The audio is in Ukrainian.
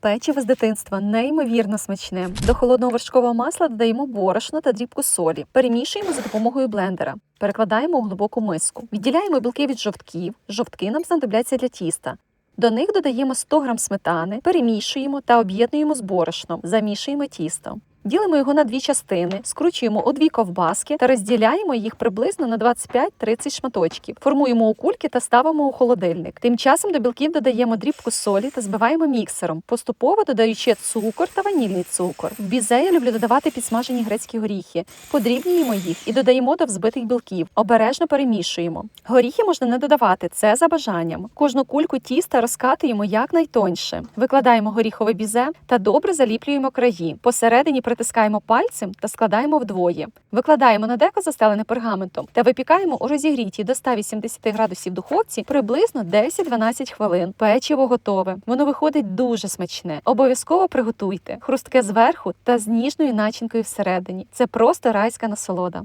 Печиво з дитинства неймовірно смачне. До холодного вершкового масла додаємо борошно та дрібку солі. Перемішуємо за допомогою блендера. Перекладаємо у глибоку миску. Відділяємо білки від жовтків. Жовтки нам знадобляться для тіста. До них додаємо 100 г сметани, перемішуємо та об'єднуємо з борошном. Замішуємо тісто. Ділимо його на дві частини, скручуємо у дві ковбаски та розділяємо їх приблизно на 25-30 шматочків. Формуємо у кульки та ставимо у холодильник. Тим часом до білків додаємо дрібку солі та збиваємо міксером, поступово додаючи цукор та ванільний цукор. В бізе я люблю додавати підсмажені грецькі горіхи. Подрібнюємо їх і додаємо до взбитих білків. Обережно перемішуємо. Горіхи можна не додавати, це за бажанням. Кожну кульку тіста розкатуємо якнайтоньше. Викладаємо горіхове бізе та добре заліплюємо краї. Посередині притискаємо пальцем та складаємо вдвоє. Викладаємо на деко застелене пергаментом та випікаємо у розігрітій до 180 градусів духовці приблизно 10-12 хвилин. Печиво готове. Воно виходить дуже смачне. Обов'язково приготуйте хрустке зверху та з ніжною начинкою всередині. Це просто райська насолода.